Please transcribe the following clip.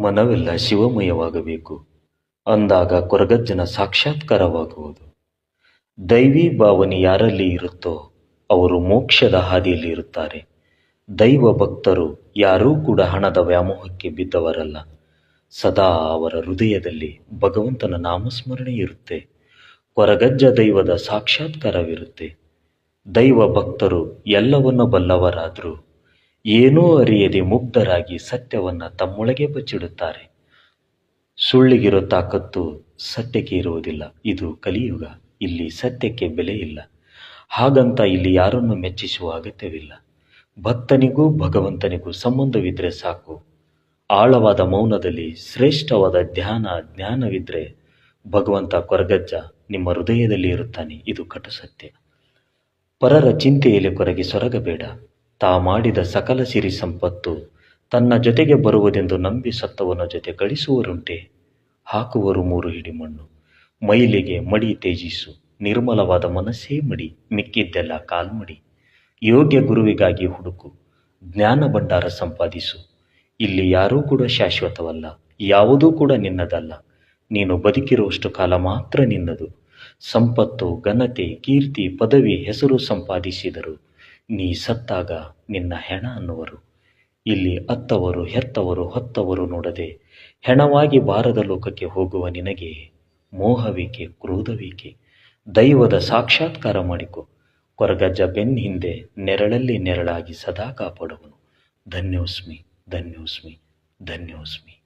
ಮನವೆಲ್ಲ, ಶಿವಮಯವಾಗಬೇಕು. ಅಂದಾಗ ಕೊರಗಜ್ಜನ ಸಾಕ್ಷಾತ್ಕಾರವಾಗುವುದು. ದೈವಿ ಭಾವನೆ ಯಾರಲ್ಲಿ ಇರುತ್ತೋ, ಅವರು ಮೋಕ್ಷದ ಹಾದಿಯಲ್ಲಿ ಇರುತ್ತಾರೆ. ದೈವ ಭಕ್ತರು ಯಾರೂ ಕೂಡ ಹಣದ ವ್ಯಾಮೋಹಕ್ಕೆ ಬಿದ್ದವರಲ್ಲ. ಸದಾ ಅವರ ಹೃದಯದಲ್ಲಿ ಭಗವಂತನ ನಾಮಸ್ಮರಣೆ ಇರುತ್ತೆ. ಕೊರಗಜ್ಜ ದೈವದ ಸಾಕ್ಷಾತ್ಕಾರವಿರುತ್ತೆ. ದೈವ ಭಕ್ತರು ಎಲ್ಲವನ್ನು ಬಲ್ಲವರಾದರೂ ಏನೂ ಅರಿಯದೆ ಮುಗ್ಧರಾಗಿ ಸತ್ಯವನ್ನು ತಮ್ಮೊಳಗೆ ಬಚ್ಚಿಡುತ್ತಾರೆ. ಸುಳ್ಳಿಗಿರೋ ತಾಕತ್ತು ಸತ್ಯಕ್ಕೆ ಇರುವುದಿಲ್ಲ. ಇದು ಕಲಿಯುಗ. ಇಲ್ಲಿ ಸತ್ಯಕ್ಕೆ ಬೆಲೆ ಇಲ್ಲ. ಹಾಗಂತ ಇಲ್ಲಿ ಯಾರನ್ನು ಮೆಚ್ಚಿಸುವ ಅಗತ್ಯವಿಲ್ಲ. ಭಕ್ತನಿಗೂ ಭಗವಂತನಿಗೂ ಸಂಬಂಧವಿದ್ದರೆ ಸಾಕು. ಆಳವಾದ ಮೌನದಲ್ಲಿ ಶ್ರೇಷ್ಠವಾದ ಧ್ಯಾನ ಜ್ಞಾನವಿದ್ದರೆ ಭಗವಂತ ಕೊರಗಜ್ಜ ನಿಮ್ಮ ಹೃದಯದಲ್ಲಿ ಇರುತ್ತಾನೆ. ಇದು ಕಟು ಸತ್ಯ ಪರರ ಚಿಂತೆಯಲ್ಲಿ ಕೊರಗಿ ಸೊರಗಬೇಡ. ತಾ ಮಾಡಿದ ಸಕಲ ಸಿರಿ ಸಂಪತ್ತು ತನ್ನ ಜೊತೆಗೆ ಬರುವುದೆಂದು ನಂಬಿ ಸತ್ತವನ ಜೊತೆ ಗಳಿಸುವರುಂಟೆ. ಹಾಕುವರು ಮೂರು ಹಿಡಿ ಮಣ್ಣು. ಮೈಲಿಗೆ ಮಡಿ ತೇಜಿಸು ನಿರ್ಮಲವಾದ ಮನಸ್ಸೇ ಮಡಿ. ಮಿಕ್ಕಿದ್ದೆಲ್ಲ ಕಾಲ್ಮಡಿ. ಯೋಗ್ಯ ಗುರುವಿಗಾಗಿ ಹುಡುಕು. ಜ್ಞಾನ ಭಂಡಾರ ಸಂಪಾದಿಸು. ಇಲ್ಲಿ ಯಾರೂ ಕೂಡ ಶಾಶ್ವತವಲ್ಲ. ಯಾವುದೂ ಕೂಡ ನಿನ್ನದಲ್ಲ. ನೀನು ಬದುಕಿರುವಷ್ಟು ಕಾಲ ಮಾತ್ರ ನಿನ್ನದು. ಸಂಪತ್ತು, ಘನತೆ, ಕೀರ್ತಿ, ಪದವಿ, ಹೆಸರು ಸಂಪಾದಿಸಿದರು. ನೀ ಸತ್ತಾಗ ನಿನ್ನ ಹೆಣ ಅನ್ನುವರು. ಇಲ್ಲಿ ಅತ್ತವರು, ಹೆತ್ತವರು, ಹೊತ್ತವರು ನೋಡದೆ ಹೆಣವಾಗಿ ಬಾರದ ಲೋಕಕ್ಕೆ ಹೋಗುವ ನಿನಗೆ ಮೋಹವಿಕೆ, ಕ್ರೋಧವಿಕೆ. ದೈವದ ಸಾಕ್ಷಾತ್ಕಾರ ಮಾಡಿಕೊ. ಕೊರಗಜ್ಜ ಬೆನ್ ಹಿಂದೆ ನೆರಳಲ್ಲಿ ನೆರಳಾಗಿ ಸದಾ ಕಾಪಾಡುವನು. ಧನ್ಯೋಸ್ಮಿ ಧನ್ಯೋಸ್ಮಿ ಧನ್ಯೋಸ್ಮಿ.